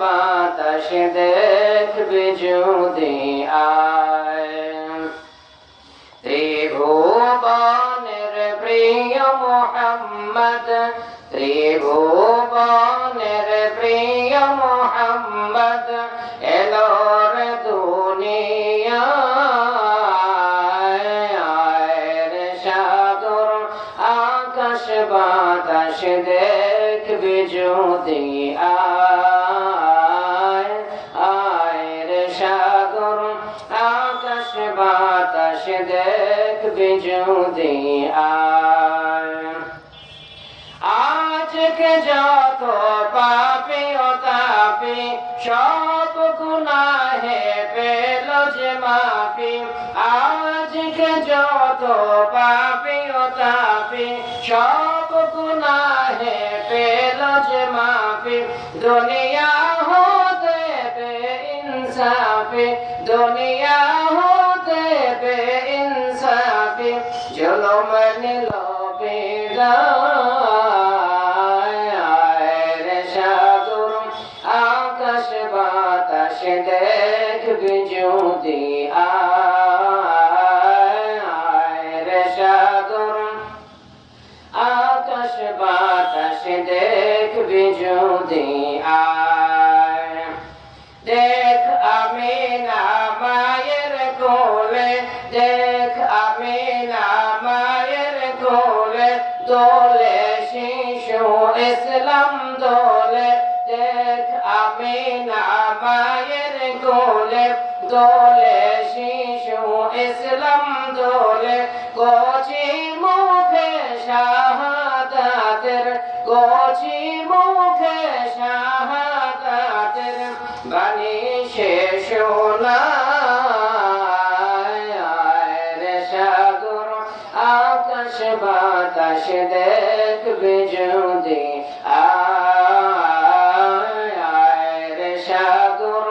বাতাস দেখবে যদি আয়। ত্রিভুবনের প্রিয় মোহাম্মদ ত্রিভুবনের প্রিয় মোহাম্মদ এলোর দুনিয়া। সাগর, আকাশ বাতাস দেখবে যদি আয়। আজকে যত পাপি ও তাপি সব গুনাহে পেল যে মাপি আজকে যত পাপি ও তাপি সব পেল যে মাপি দুনিয়া হতে ইনসাফি দুনিয়া হতে বে ইনসাফি জলম নিল সাগর আকাশ বাতাস দেখবি যদি আকাশ বাতাস দেখবি যদি আয়। কোলে, দেখ আমি না মায়ের কোলে, দোলে শিশু ইসলাম দোলে, দেখ আমি না মায়ের কোলে, দোলে শিশু ইসলাম দোলে মুখে শাহাদাতের, কচি মুখে শাহাদাতের বাণী শেষ রে আকাশ বাতাস দেখবে যদি। আয় সাগর,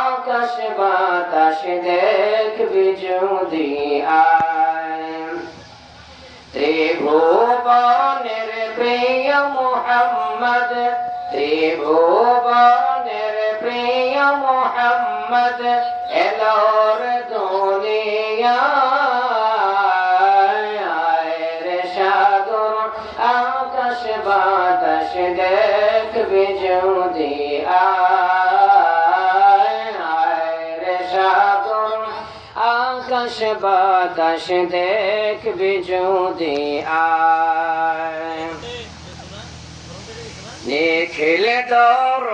আকাশ বাতাস দেখবে যদি। আয়, ত্রিভুবনের প্রিয় মোহাম্মদ, ত্রিভুবনের প্রিয় মোহাম্মদ এলোর আকাশ বাতাস দেখবে যদি আয় সাগর আকাশ বাতাস দেখবে যদি আয়। নিখিল দর